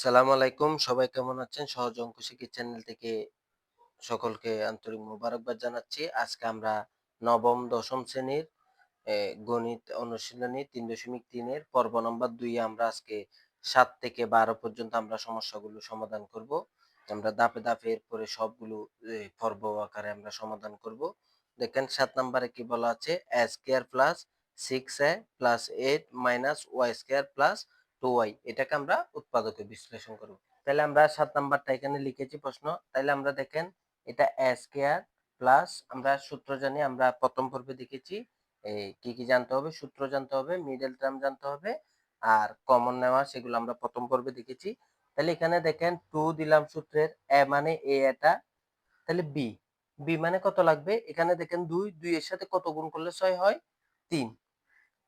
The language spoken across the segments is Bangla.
সালাম আলাইকুম। সবাই কেমন আছেন? সহজ অঙ্ক শিখি চ্যানেল থেকে সকলকে আন্তরিক মোবারকবাদ জানাচ্ছি। আজকে আমরা নবম, দশম শ্রেণির গণিত অনুশীলনী তিন দশমিক তিনের পর্ব নম্বর দুই আমরা আজকে সাত থেকে বারো পর্যন্ত আমরা সমস্যাগুলো সমাধান করব। আমরা দাপে দাপে এরপরে সবগুলো পর্ব আকারে আমরা সমাধান করব। দেখেন সাত নম্বরে কি বলা আছে? A square plus six A plus eight minus Y square plus two Y এটাকে আমরা উৎপাদকে বিশ্লেষণ করব। তাহলে আমরা সাত নাম্বারটা এখানে লিখেছি প্রশ্ন। তাহলে আমরা দেখেন, এটা এ স্কোয়ার প্লাস আমরা সূত্র জানি, আমরা প্রথম পর্বে দেখেছি কি কি জানতে হবে? সূত্র জানতে হবে, মিডল টার্ম জানতে হবে, আর কমন নেওয়া, সেগুলো আমরা প্রথম পর্বে দেখেছি। তাহলে এখানে দেখেন, টু দিলাম সূত্রের এ মানে এ এটা, তাহলে বি বি মানে কত লাগবে? এখানে দেখেন দুই দুই এর সাথে কত গুণ করলে ছয় হয়? তিন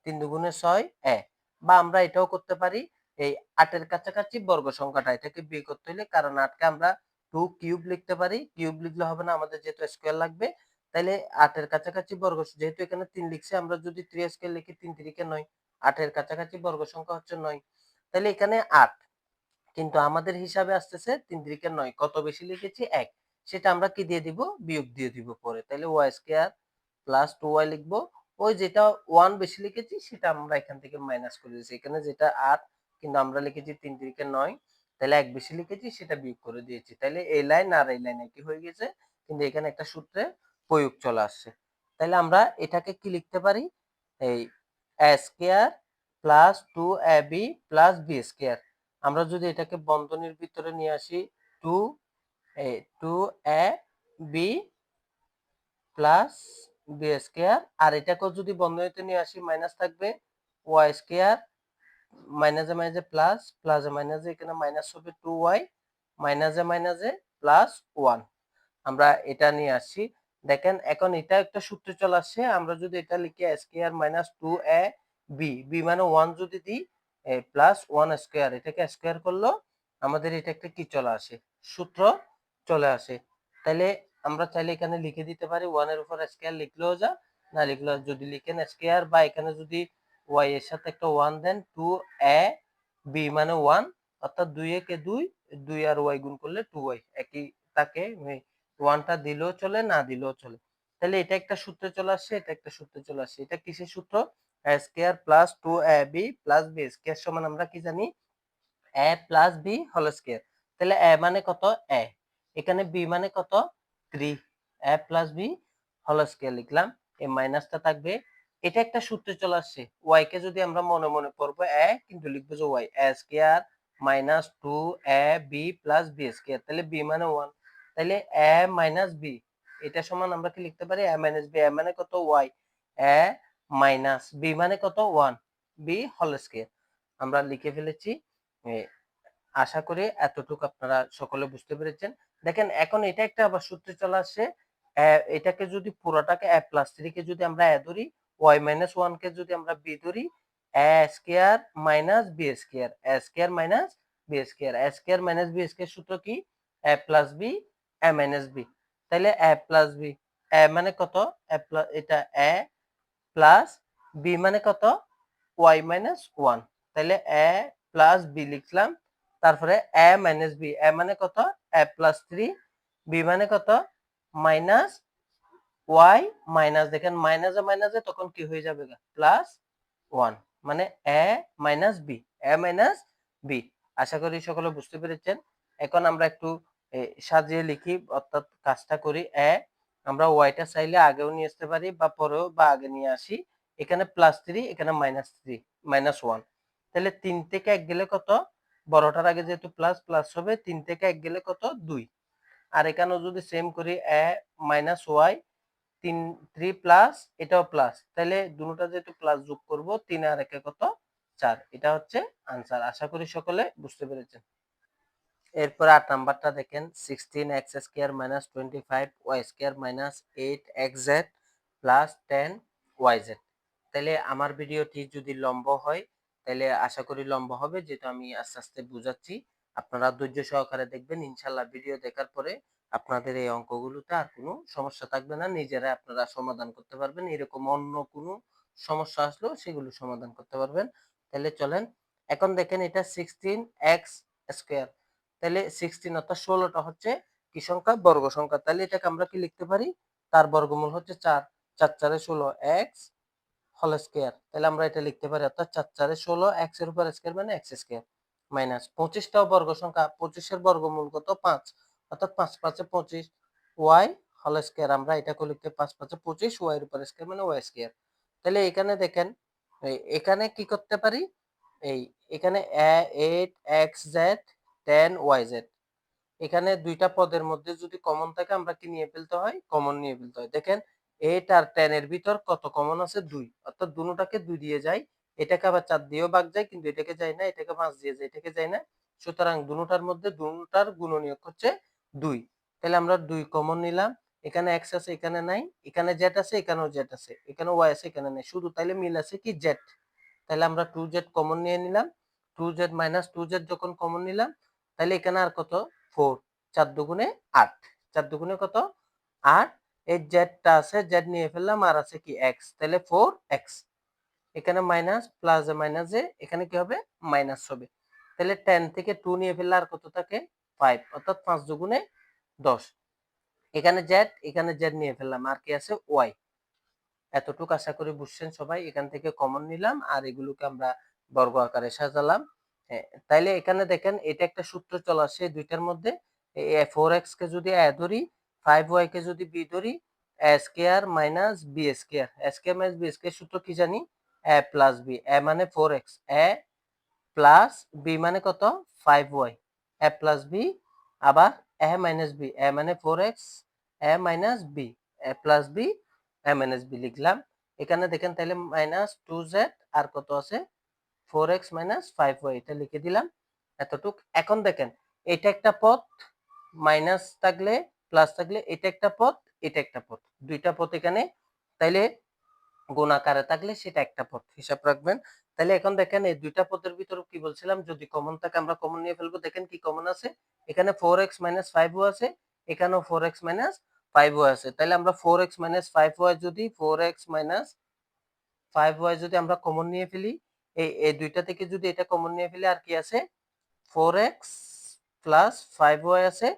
তিন দুগুণে ছয়, এ। বা আমরা এটাও করতে পারি, এই আটের কাছাকাছি বর্গ সংখ্যাটা এটাকে বিয়ে করতে হলে, কারণ আটকে আমরা টু কিউব লিখতে পারি কিউব লিখলে হবে না, আমাদের যেহেতু স্কোয়ার লাগবে তাহলে আটের কাছাকাছি বর্গ, যেহেতু এখানে তিন লিখছে, আমরা যদি থ্রি স্কোয়ার লিখি, তিন তিরিকে নয়, আটের কাছাকাছি বর্গ সংখ্যা হচ্ছে নয় তাহলে এখানে আট, কিন্তু আমাদের হিসাবে আসতেছে তিন তিরিকে নয়, কত বেশি লিখেছি? এক, সেটা আমরা কি দিয়ে দিব? বিয়োগ দিয়ে দিব পরে তাহলে Y square plus two Y লিখব ওই যেটা ওয়ান বেশি লিখেছি, সেটা আমরা এখান থেকে মাইনাস করে দিয়েছি। এখানে যেটা আট, কিন্তু আমরা লিখেছি তিন তিরিকে নয়, তাহলে এক বেশি লিখেছি, সেটা বিয়োগ করে দিয়েছি। তাহলে এই লাইন আর এই লাইন একই হয়ে গেছে? কিন্তু এখানে একটা সূত্রে প্রয়োগ চলে আসছে। তাহলে আমরা এটাকে কি লিখতে পারি? এই square plus two A B plus B square আমরা যদি এটাকে বন্ধনীর ভিতরে নিয়ে আসি two A two A B plus B square, আর এটাকেও যদি বন্ধনীতে নিয়ে আসি মাইনাস থাকবে ওয়াই স্কোয়ার মাইনাসে মাইনাসে প্লাস প্লাসে মাইনাসে এখানে মাইনাস হবে টু ওয়াই মাইনাসে মাইনাসে প্লাস ওয়ান আমরা এটা নিয়ে আসছি দেখেন, এখন এটা একটা সূত্র চলে আসছে আমরা যদি এটা লিখি square minus two A B B মানে ওয়ান যদি দিই প্লাস ওয়ান স্কোয়ার, এটাকে স্কোয়ার করল, আমাদের এটা একটা কি চলে আসে? সূত্র চলে আসে। তাহলে আমরা চাইলে এখানে লিখে দিতে পারি ওয়ানের উপর স্কোয়ার লিখলেও যা, না লিখলেও যদি লিখেন স্কোয়ার বা এখানে যদি ওয়াই এর সাথে একটা one then two A B মানে ওয়ান অর্থাৎ দুই একে দুই দুই আর ওয়াই গুণ করলে টু ওয়াই একই তাকে ওয়ানটা দিলেও চলে, না দিলেও চলে। তাহলে এটা একটা সূত্রে চলে আসছে এটা একটা সূত্রে চলে আসছে এটা কিসের সূত্র? Square plus two A B plus B square সমান আমরা কি জানি? A plus B whole square তাহলে এ মানে কত? এ এখানে বি মানে কত? Three A plus B whole square লিখলাম এই মাইনাসটা থাকবে। এটা একটা সূত্রে চলে আসছে। ওয়াই কে যদি আমরা মনে মনে পড়ব এ কিন্তু লিখব যে Y A square minus two A B plus B square তাহলে বি মানে ওয়ান তাহলে এ মাইনাস বি এটা সমান আমরা কি লিখতে পারি? এ মাইনাস বি এ মানে কত? ওয়াই এ মাইনাস বি মানে কত? ওয়ান বি হোল স্কোয়ার আমরা লিখে ফেলেছি আশা করি এতটুকু আপনারা সকলে বুঝতে পেরেছেন। দেখেন, এখন এটা একটা আবার সূত্রে চলে আসছে এটাকে যদি পুরোটাকে এ প্লাস থ্রি কে যদি আমরা এ ধরি ওয়াই মাইনাস ওয়ান কে যদি আমরা বি ধরি A square minus B square A square minus B square A square minus B square সূত্র কি? A plus B A minus B তাহলে এ প্লাস বি এ মানে কত? এ প্লাস এটা এ প্লাস বি মানে কত? ওয়াই মাইনাস ওয়ান তাহলে এ প্লাস বি লিখলাম তারপরে এ মাইনাস বি এ মানে কত? এ প্লাস থ্রি বি মানে কত? মাইনাস ওয়াই মাইনাস দেখেন মাইনাসে মাইনাসে তখন কি হয়ে যাবে প্লাস ওয়ান মানে A minus B A minus B আশা করি সকলে বুঝতে পেরেছেন। এখন আমরা একটু সাজিয়ে লিখি, অর্থাৎ কাজটা করি। এ আমরা ওয়াইটা চাইলে আগেও নিয়ে আসতে পারি, বা পরেও বা আগে নিয়ে আসি। এখানে প্লাস থ্রি এখানে মাইনাস থ্রি মাইনাস ওয়ান তাহলে তিন থেকে এক গেলে কত? বড়টার আগে যেহেতু প্লাস প্লাস হবে, তিন থেকে এক গেলে কত? দুই। আর এখানেও যদি সেম করি এ মাইনাস ওয়াই তিন থ্রি প্লাস এটাও প্লাস তাহলে দুটোটা যেহেতু প্লাস যোগ করব, তিন আর একে কত? চার। এটা হচ্ছে আনসার আশা করি সকলে বুঝতে পেরেছেন। এরপর আট নাম্বারটা দেখেন। Sixteen X square minus twenty five Y square minus eight X Z plus ten Y Z তাহলে আমার ভিডিওটি যদি লম্ব হয় তাহলে আশা করি লম্বা হবে যেটা আমি আস্তে আস্তে বুঝাচ্ছি। আপনারা ধৈর্য সহকারে দেখবেন, ইনশাল্লাহ ভিডিও দেখার পরে আপনাদের এই অঙ্কগুলোতে আর কোনো সমস্যা থাকবে না নিজেরা আপনারা সমাধান করতে পারবেন। এরকম অন্য কোনো সমস্যা আসলেও সেগুলো সমাধান করতে পারবেন। তাহলে চলেন, এখন দেখেন এটা সিক্সটিন এক্স স্কোয়ার তাহলে সিক্সটিন অর্থাৎ ষোলোটা হচ্ছে কি সংখ্যা? বর্গ সংখ্যা। তাহলে এটাকে আমরা কি লিখতে পারি? তার বর্গমূল হচ্ছে চার চার চারে ষোলো এক্স হোল স্কোয়ার তাহলে আমরা এটা লিখতে পারি, অর্থাৎ চার চারে ষোলো এক্সের উপর স্কোয়ার মানে এক্স স্কোয়ার মাইনাস পঁচিশটাও বর্গ সংখ্যা, পঁচিশের বর্গমূল কত? পাঁচ। অর্থাৎ পাঁচ পাঁচে পঁচিশ। ওয়াই হল স্কোয়ার আমরা এটাকে লিখতে পাঁচ পাঁচে পঁচিশ ওয়াই এর উপর স্কোয়ার মানে ওয়াই স্কোয়ার তাহলে এখানে দেখেন এখানে কি করতে পারি? এই এখানে eight X Z ten Y Z এখানে দুইটা পদের মধ্যে যদি কমন থাকে, আমরা কি নিয়ে ফেলতে হয়? কমন নিয়ে ফেলতে হয়। দেখেন এইট আর টেন এর ভিতর কত কমন আছে? দুই। অর্থাৎ দুটাকে দুই দিয়ে যায়। এটাকে আবার চার দিয়েও ভাগ যায়, কিন্তু এটাকে যায় না, এটাকে পাঁচ দিয়ে যায়, এটাকে যায় না। সুতরাং দুটার মধ্যে দুটার গুণনীয়ক হচ্ছে দুই। তাহলে আমরা দুই কমন নিলাম। এখানে এক্স আছে, এখানে নাই। এখানে জেড আছে, এখানেও জেড আছে। এখানে ওয়াই আছে, এখানে নেই। শুধু তাইলে মিল আছে কি? জেড তাহলে আমরা টু জেড কমন নিয়ে নিলাম। Two Z minus two Z যখন কমন নিলাম তাহলে এখানে আর কত? ফোর চার দুগুণে আট। চার দুগুণে কত? আট। এই জেডটা আছে জেড নিয়ে ফেললাম, আর আছে কি এক্স তাহলে ফোর এক্স এখানে মাইনাস প্লাস মাইনাস এ, এখানে কি হবে? মাইনাস হবে। তাহলে টেন থেকে টু নিয়ে ফেললে আর কত থাকে? ফাইভ অর্থাৎ পাঁচ দুগুণে দশ। এখানে জেড এখানে জেড নিয়ে ফেললাম, আর কি আছে? ওয়াই এতটুকু আশা করি বুঝছেন সবাই, এখান থেকে কমন নিলাম, আর এগুলোকে আমরা বর্গ আকারে সাজালাম। তাইলে এখানে দেখেন, এটা একটা সূত্র চলে আসে দুইটার মধ্যে। ফোর এক্স কে যদি ধরি ফাইভ ওয়াই কে যদি বি ধরি square minus B square square minus B square সূত্র কি জানি? এ প্লাস বি এ মানে four X A plus B মানে কত? Five Y A plus B আবার এ মাইনাস বি এ মানে four X A minus B A plus B A minus B লিখলাম। এখানে দেখেন তাহলে মাইনাস টু জেড আর কত আছে? Four X minus five Y এটা লিখে দিলাম। এতটুক। এখন দেখেন, এটা একটা পথ মাইনাস থাকলে প্লাস থাকলে এটা একটা পথ, এটা একটা পথ। দুইটা পথ এখানে, তাইলে গুণ আকারে থাকলে সেটা একটা পথ, হিসাব রাখবেন। তাহলে এখন দেখেন এই দুইটা পদের ভিতরে কি বলছিলাম, যদি কমন থাকে আমরা কমন নিয়ে ফেলব। দেখেন কি কমন আছে? এখানে ফোর এক্স মাইনাস ফাইভ ও আছে, এখানেও ফোর এক্স মাইনাস ফাইভ ও আছে। তাহলে আমরা four X minus five Y যদি four X minus five Y যদি আমরা কমন নিয়ে ফেলি, এই এই দুইটা থেকে যদি এটা কমন নিয়ে ফেলি, আর কি আছে? Four X plus five Y আছে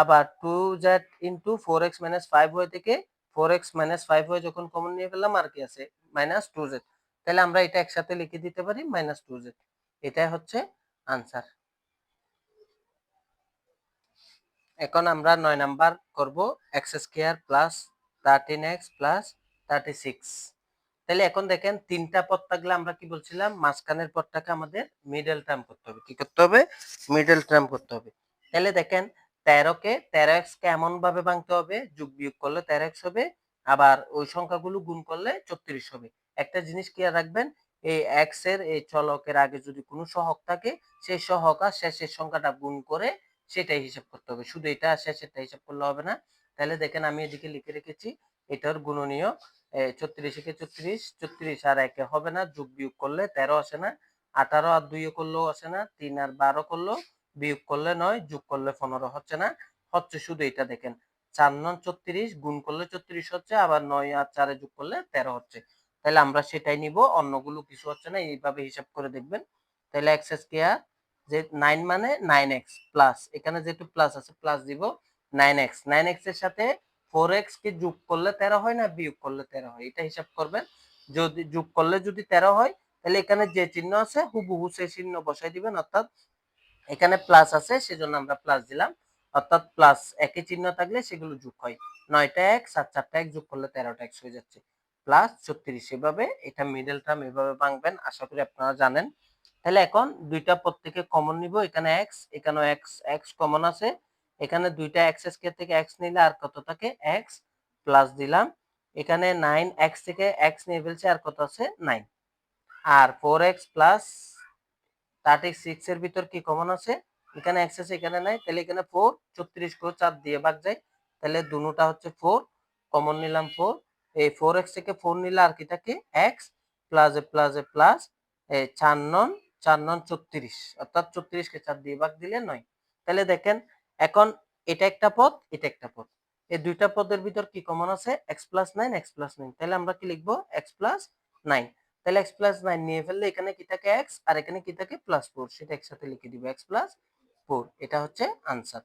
আবার two Z into four X minus five Y থেকে four X minus five Y যখন কমন নিয়ে ফেললাম, আর কি আছে? মাইনাস টু জেড তাহলে আমরা এটা একসাথে লিখে দিতে পারি মাইনাস টু জেড এটাই হচ্ছে আনসার এখন আমরা নয় নাম্বার করব X square plus thirteen X plus thirty six তাহলে এখন দেখেন তিনটা পদ থাকলে আমরা কি বলছিলাম? মাঝখানের পদটাকে আমাদের মিডল টার্ম করতে হবে। কি করতে হবে? মিডল টার্ম করতে হবে। তাহলে দেখেন তেরোকে তেরো এক্স কে এমন ভাবে ভাঙতে হবে, যোগ বিয়োগ করলে তেরো এক্স হবে, আবার ওই সংখ্যাগুলো গুণ করলে চত্রিশ হবে। একটা জিনিস কি রাখবেন, এই এক্সের, এই চলকের আগে যদি কোনো সহক থাকে, সেই সহক আর শেষের সংখ্যাটা গুণ করে সেটাই হিসাব করতে হবে। শুধু এটা শেষেরটা হিসাব করলে হবে না। তাহলে দেখেন আমি এদিকে লিখে রেখেছি, এটার গুণনীয় ছত্রিশ একে ছত্রিশ ছত্রিশ আর একে হবে না, যোগ বিয়োগ করলে তেরো আসে না, আঠারো আর দুইও করলেও আসে না, তিন আর বারো করলেও বিয়োগ করলে নয়, যোগ করলে পনেরো, হচ্ছে না? হচ্ছে শুধু এটা দেখেন, চার নন ছত্রিশ, গুণ করলে ছত্রিশ হচ্ছে, আবার নয় আর চারে যোগ করলে তেরো হচ্ছে। তাহলে আমরা সেটাই নিব, অন্যগুলো কিছু হচ্ছে না, এইভাবে হিসাব করে দেখবেন। তাহলে এক্স স্কোয়ার যে নাইন মানে নাইন এক্স প্লাস এখানে যেহেতু প্লাস আছে প্লাস দিব নাইন এক্স নাইন এক্সের সাথে ফোর এক্স কে যোগ করলে তেরো হয় না, বিয়োগ করলে তেরো হয়, এটা হিসাব করবেন। যদি, যোগ করলে যদি তেরো হয়, তাহলে এখানে যে চিহ্ন আছে, হুবহু সেই চিহ্ন বসাই দিবেন, অর্থাৎ এখানে প্লাস আছে, সেজন্য আমরা প্লাস দিলাম। অর্থাৎ প্লাস একই চিহ্ন থাকলে সেগুলো যোগ হয়। নয়টা এক, সাত, চারটা এক যোগ করলে তেরোটা এক্স হয়ে যাচ্ছে। প্লাস ছত্রিশ এভাবে, এটা মিডল টার্ম এভাবে ভাঙবেন, আশা করি আপনারা জানেন। তাহলে এখন দুইটা প্রত্যেকে কমন নিব, এখানে এক্স এখানেও এক্স এক্স কমন আছে। এখানে দুইটা এক্স স্কোয়ার থেকে এক্স নিলে আর কত থাকে? এক্স প্লাস দিলাম। এখানে নাইন এক্স থেকে এক্স নিয়ে ফেলছে আর কত আছে? নাইন আর four X plus thirty six এর ভিতর কি কমন আছে? এখানে এক্স আছে, এখানে নাই। তাহলে এখানে ফোর ছত্রিশ করে চার দিয়ে ভাগ যায় তাহলে দুটা হচ্ছে ফোর কমন নিলাম ফোর এই ফোর এক্স থেকে ফোর নিলে আর কি? থাকে X plus A plus A plus চার নন চার নন ছত্রিশ। অর্থাৎ ছত্রিশকে চার দিয়ে ভাগ দিলে নয়। তাহলে দেখেন, এখন এটা একটা পদ, এটা একটা পদ। এই দুইটা পদের ভিতর কি কমন আছে? X plus nine X plus nine তাহলে আমরা কি লিখব? এক্স প্লাস নাইন তাহলে এক্স প্লাস নাইন নিয়ে ফেললে এখানে কি থাকে এক্স আর এখানে কি থাকে প্লাস ফোর সেটা একসাথে লিখে দিব এক্স প্লাস ফোর এটা হচ্ছে আনসার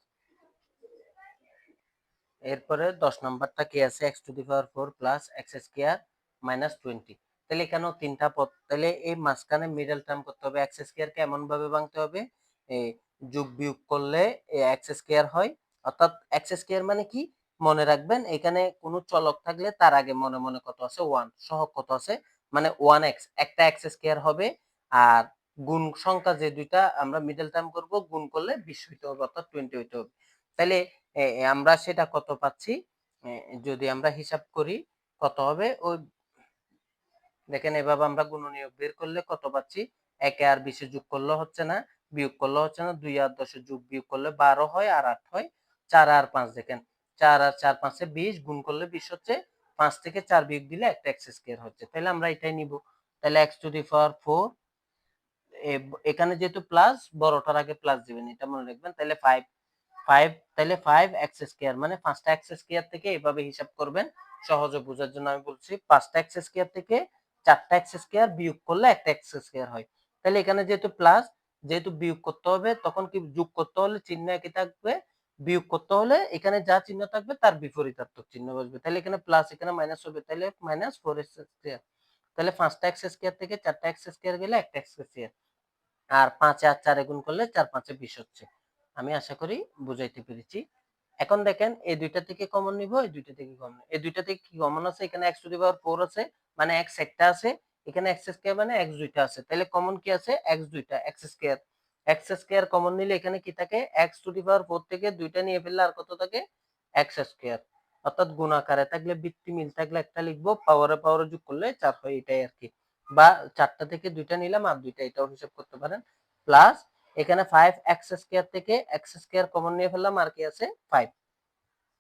এরপরে দশ নাম্বারটা কি আছে? X to the power four plus X square minus twenty তাহলে এখানেও তিনটা পদ, তাহলে এই মাঝখানে মিডল টার্ম করতে হবে এক্স স্কোয়ারকে এমন ভাবে ভাঙতে হবে যোগ বিয়োগ করলে এক্স স্কোয়ার হয়। অর্থাৎ এক্স স্কোয়ার মানে কি? মনে রাখবেন, এখানে কোনো চলক থাকলে তার আগে মনে মনে কত আছে? ওয়ান সহগ কত আছে? মানে ওয়ান এক্স একটা এক্স স্কোয়ার হবে আর গুণ সংখ্যা যে দুইটা আমরা মিডল টার্ম করব, গুণ করলে বিশ হইতে হবে অর্থাৎ টোয়েন্টি হইতে হবে। তাহলে আমরা সেটা কত পাচ্ছি? যদি আমরা হিসাব করি, কত হবে? ওই দেখেন, এভাবে আমরা গুণনীয়ক বের করলে কত পাচ্ছি? একে আর বিশে যোগ করলে হচ্ছে না, বিয়োগ করলে হচ্ছে না, দুই আর দশে যোগ বিয়োগ করলে বারো হয় আর আট হয়, চার আর পাঁচ দেখেন, চার আর চার পাঁচে বিশ, গুণ করলে বিশ হচ্ছে পাঁচ থেকে চার বিয়োগ দিলে একটা এক্স স্কোয়ার হচ্ছে। তাহলে আমরা এটাই নিব। তাহলে X to the power four এখানে যেহেতু প্লাস বড়টার আগে প্লাস দিবেন, এটা মনে রাখবেন। তাহলে ফাইভ ফাইভ তাহলে ফাইভ এক্স স্কোয়ার মানে পাঁচটা এক্স স্কোয়ার থেকে এভাবে হিসাব করবেন, সহজে বোঝার জন্য আমি বলছি, পাঁচটা এক্স স্কোয়ার থেকে চারটা এক্স স্কোয়ার বিয়োগ করলে একটা এক্স স্কোয়ার হয়। তাহলে এখানে যেহেতু প্লাস যেহেতু বিয়োগ করতে হবে, তখন কি যোগ করতে হলে চিহ্ন একই থাকবে বিয়োগ করতে হলে এখানে যা চিহ্ন থাকবে তার বিপরীতার্থক চিহ্ন বসবে। তাহলে এখানে প্লাস এখানে মাইনাস হবে। তাহলে মাইনাস ফোর এক্স স্কোয়ার তাহলে পাঁচটা এক্স স্কোয়ার থেকে চারটা এক্স স্কোয়ার গেলে একটা এক্স স্কোয়ার আর পাঁচে আর চারে গুণ করলে চার পাঁচে বিশ হচ্ছে। আমি আশা করি বুঝাইতে পেরেছি। এখন দেখেন, এই দুইটা থেকে কমন নিব, এই দুইটা থেকে কমন এই দুইটা থেকে কি কমন আছে? এখানে X to the power four আছে মানে এক্স একটা আছে। এখানে এক্স স্কোয়ার মানে এক্স দুইটা আছে। তাহলে কমন কি আছে? এক্স দুইটা X square X square common নিলে এখানে কি থাকে? X to the power four থেকে দুইটা নিয়ে ফেললে আর কত থাকে? এক্স স্কোয়ার অর্থাৎ গুণ আকারে। থাকলে বৃত্তি মিল, থাকলে একটা লিখব। পাওয়ারে পাওয়ারে যোগ করলে চার হয় এটাই আর কি। বা চারটা থেকে দুইটা নিলাম, আর দুইটা এটাও হিসাব করতে পারেন। প্লাস এখানে ফাইভ এক্স স্কোয়ার থেকে এক্স স্কোয়ার কমন নিয়ে ফেললাম, আর কি আছে? ফাইভ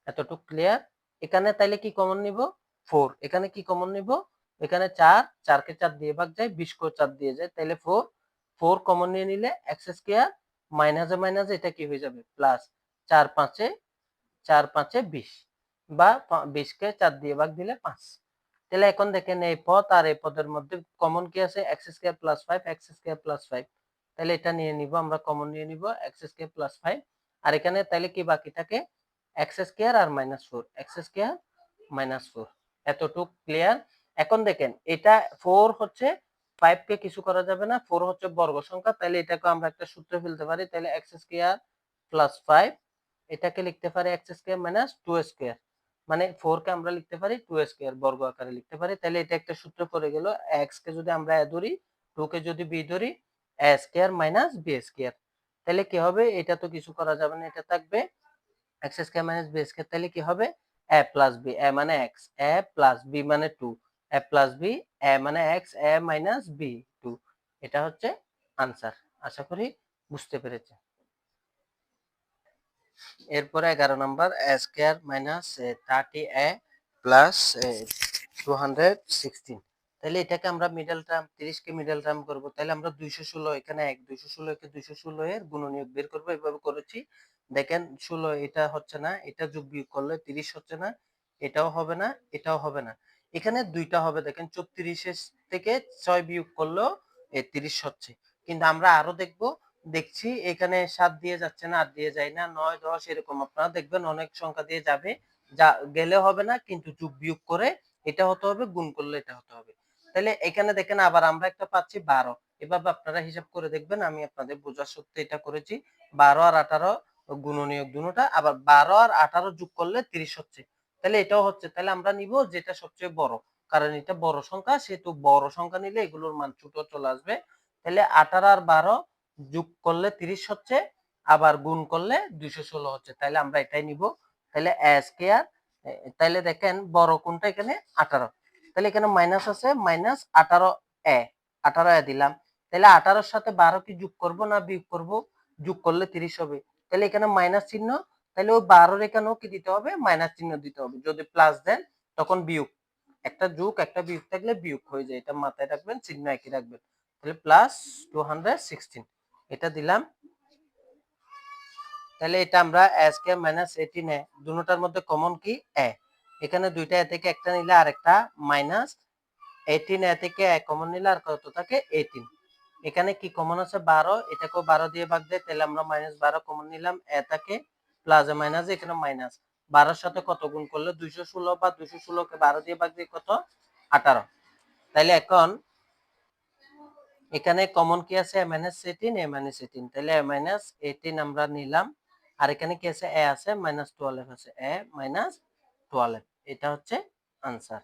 এতটুকু ক্লিয়ার এখানে তাইলে কি কমন নিব? ফোর এখানে কি কমন নিব? এখানে চার, চারকে চার দিয়ে ভাগ যায় বিশ করে চার দিয়ে যায়। তাহলে ফোর ফোর কমন নিয়ে নিলে এক্স স্কোয়ার মাইনাসে মাইনাসে এটা কি হয়ে যাবে? প্লাস চার পাঁচে চার পাঁচে বিশ বা বিশকে চার দিয়ে ভাগ দিলে পাঁচ। তাহলে এখন দেখেন এই পদ আর এই পদের মধ্যে কমন কি আছে? X square plus five X square plus five তাহলে এটা নিয়ে নিব, আমরা কমন নিয়ে নিব এক্স স্কোয়ার প্লাস ফাইভ আর এখানে তাহলে কি বাকি থাকে? এক্স স্কোয়ার আর minus four X square minus four এতটুক ক্লিয়ার এখন দেখেন এটা ফোর হচ্ছে ফাইভ কে কিছু করা যাবে না ফোর হচ্ছে বর্গ সংখ্যা তাহলে এটাকে আমরা একটা সূত্র ফেলতে পারি তাহলে এক্স স্কোয়ার প্লাস ফাইভ এটাকে লিখতে পারি X square minus two square মানে ফোর কে আমরা লিখতে পারি টু স্কোয়ার বর্গ আকারে লিখতে পারি তাহলে এটা একটা সূত্র পড়ে গেল এক্স কে যদি আমরা এ ধরি টু কে যদি বি ধরি A square minus B square তাহলে কি হবে, এটা তো কিছু করা যাবে না, এটা থাকবে X square minus B square তাহলে কি হবে এ প্লাস বি এ মানে এক্স এ প্লাস বি মানে two A plus B A মানে X A minus B two এটা হচ্ছে আনসার আশা করি বুঝতে পেরেছে এরপরে এগারো নম্বর A square minus thirty A plus two hundred sixteen তাহলে এটাকে আমরা মিডল টার্ম তিরিশকে মিডল টার্ম করব। তাহলে আমরা দুইশো ষোলো, এখানে এক, দুইশো ষোলো, একে দুইশো ষোলো এর গুণনীয়ক বের করব। এভাবে করেছি। দেখেন, ষোলো এটা হচ্ছে না, এটা যোগ বিয়োগ করলে তিরিশ হচ্ছে না, এটাও হবে না, এটাও হবে না। এখানে দুইটা হবে, দেখেন চৌত্রিশের থেকে ছয় বিয়োগ করলেও তিরিশ হচ্ছে। কিন্তু আমরা আরও দেখব, দেখছি এখানে সাত দিয়ে যাচ্ছে না, আট দিয়ে যায় না, নয়, দশ এরকম আপনারা দেখবেন অনেক সংখ্যা দিয়ে যাবে, যা গেলে হবে না, কিন্তু যোগ বিয়োগ করে এটা হতে হবে, গুণ করলে এটা হতে হবে। তাহলে এখানে দেখেন আবার আমরা একটা পাচ্ছি বারো। এভাবে আপনারা হিসাব করে দেখবেন, আমি আপনাদের বোঝার সত্যি এটা করেছি, বারো আর আঠারো গুণনীয়ক দুটা, আবার বারো আর আঠারো যোগ করলে তিরিশ হচ্ছে। তাহলে এটাও হচ্ছে, তাহলে আমরা নিব যেটা সবচেয়ে বড়। কারণ এটা বড় সংখ্যা, সেহেতু বড় সংখ্যা নিলে এগুলোর মান ছোট চলে আসবে। তাহলে আঠারো আর বারো যোগ করলে তিরিশ হচ্ছে, আবার গুণ করলে দুইশো ষোলো হচ্ছে, তাহলে আমরা এটাই নিব। তাহলে এস তাহলে দেখেন বড় কোনটা এখানে? আঠারো। তাহলে এখানে মাইনাস আছে মাইনাস আঠারো এ আঠারো এ দিলাম। তাহলে আঠারোর সাথে বারো কি যোগ করব না বিয়োগ করব? যোগ করলে তিরিশ হবে। তাহলে এখানে মাইনাস চিহ্ন তাহলে ওই বারোর এখানেও কি দিতে হবে? মাইনাস চিহ্ন দিতে হবে। যদি প্লাস দেন, তখন বিয়োগ। একটা যোগ, একটা বিয়োগ থাকলে বিয়োগ হয়ে যায়। এটা মাথায় রাখবেন, চিহ্ন একই রাখবেন। তাহলে প্লাস টু এটা দিলাম। তাহলে এটা আমরা এস কে মাইনাস এইটিন এ, দুটার মধ্যে কমন কি? এ এখানে দুইটা এ থেকে একটা নিলে আর একটা মাইনাস এইটিন এ থেকে এ কমন নিলে আর কত থাকে? এইটিন এখানে কি কমন আছে? বারো। এটাকেও বারো দিয়ে ভাগ দেয়, তাহলে আমরা মাইনাস বারো কমন নিলাম। এটাকে প্লাসে মাইনাস এখানে মাইনাস বারোর সাথে কত গুণ করলে দুইশো ষোলো বা দুইশো ষোলোকে বারো দিয়ে ভাগ দিয়ে কত? আঠারো। তাইলে এখন এখানে কমন কি আছে? A minus eighteen A minus eighteen তাহলে এ মাইনাস এইটিন আমরা নিলাম। আর এখানে কি আছে? এ আছে মাইনাস টুয়েলভ আছে। এ মাইনাস টুয়েলভ এটা হচ্ছে আনসার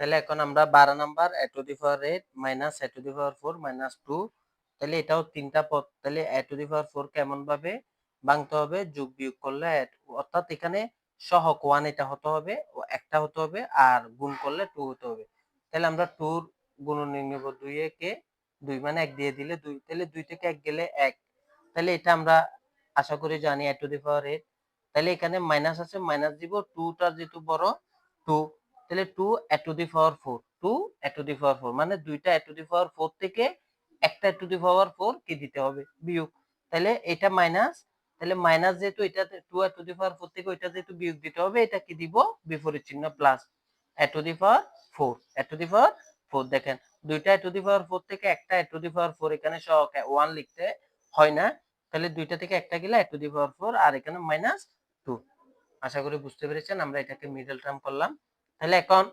তাহলে এখন আমরা বারো number A to the power eight minus A to the power four minus two তাহলে এটাও তিনটা পদ। তাহলে এ টু দি পাওয়ার ফোর কেমন ভাবে ভাঙতে হবে, যোগ বিয়োগ করলে অর্থাৎ এখানে সহক ওয়ান এটা হতে হবে, একটা হতে হবে আর গুণ করলে টু হতে হবে। তাহলে আমরা টুর গুণনীয় নেব দুই একে দুই মানে এক দিয়ে দিলে দুই, তাহলে দুই থেকে এক গেলে এক। তাহলে এটা আমরা আশা করি জানি এ টু দি পাওয়ার এইট। তাহলে এখানে মাইনাস আছে মাইনাস দিব টুটা যেহেতু বড় টু তাহলে two A to the power four two A to the power four মানে দুইটা এ টু দি পাওয়ার ফোর থেকে একটা টু দি পাওয়ার ফোর কি দিতে হবে, বিয়োগ। তাহলে এটা মাইনাস তাহলে মাইনাস যেহেতু এটা two A to the power four থেকে ওইটা যেহেতু বিয়োগ দিতে হবে এটা কি দিব বিপরীত চিহ্ন plus A to the power four A to the power four দেখেন, দুইটা টু দি পাওয়ার ফোর থেকে একটা টু দি পাওয়ার ফোর এখানে সহ ওয়ান লিখতে হয় না। তাহলে দুইটা থেকে একটা গেলে টু দি পাওয়ার ফোর আর এখানে মাইনাস টু আশা করি বুঝতে পেরেছেন, আমরা এটাকে মিডল টার্ম করলাম। তাহলে এখন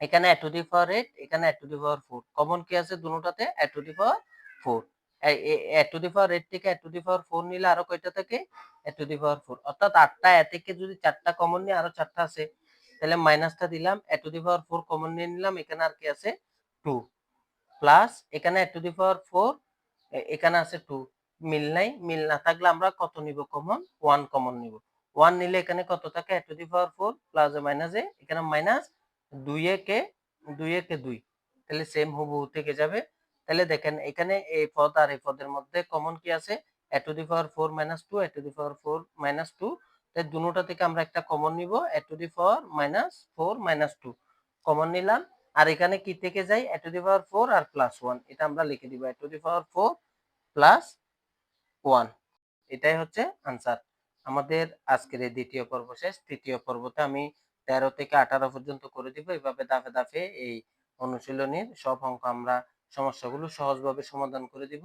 এখানে টু দি পাওয়ার এইট এখানে to the power four common কি আছে দুটোটাতে? A to the power four A two থেকে এ টু পাওয়ার ফোর নিলে আরও কয়টা এ টু পাওয়ার ফোর অর্থাৎ আটটা, এ থেকে যদি চারটা কমন নিয়ে আরও চারটা আছে, তাহলে মাইনাসটা দিলাম, A two power four common নিয়ে নিলাম, এখানে আর কি আছে? টু প্লাস এখানে এ টু পাওয়ার ফোর এখানে আছে টু মিল নাই, মিল না থাকলে আমরা কত নিব কমন ওয়ান কমন নিব। ওয়ান নিলে এখানে কত থাকে? A two power four plus minus এখানে মাইনাস দুই একে দুই একে দুই। তাহলে সেম হুবহু থেকে যাবে। তাহলে দেখেন এখানে এই পদ আর এই পদের মধ্যে কমন কি আছে? A to the power four minus two A to the power four minus two তাই দুটোটা থেকে আমরা একটা কমন নিব A to the power minus four minus two common নিলাম, আর এখানে কি থেকে যাই? A to the power four R plus one এটা আমরা লিখে দিব A to the power four plus one এটাই হচ্ছে আনসার আমাদের আজকের এই দ্বিতীয় পর্ব শেষ। তৃতীয় পর্বতে আমি তেরো থেকে আঠারো পর্যন্ত করে দিব। এইভাবে দাফে দাফে এই অনুশীলনীর সব অঙ্ক আমরা সমস্যাগুলো সহজভাবে সমাধান করে দিব।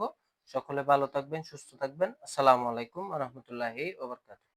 সকলে ভালো থাকবেন সুস্থ থাকবেন। আসসালামু আলাইকুম রহমতুল্লাহি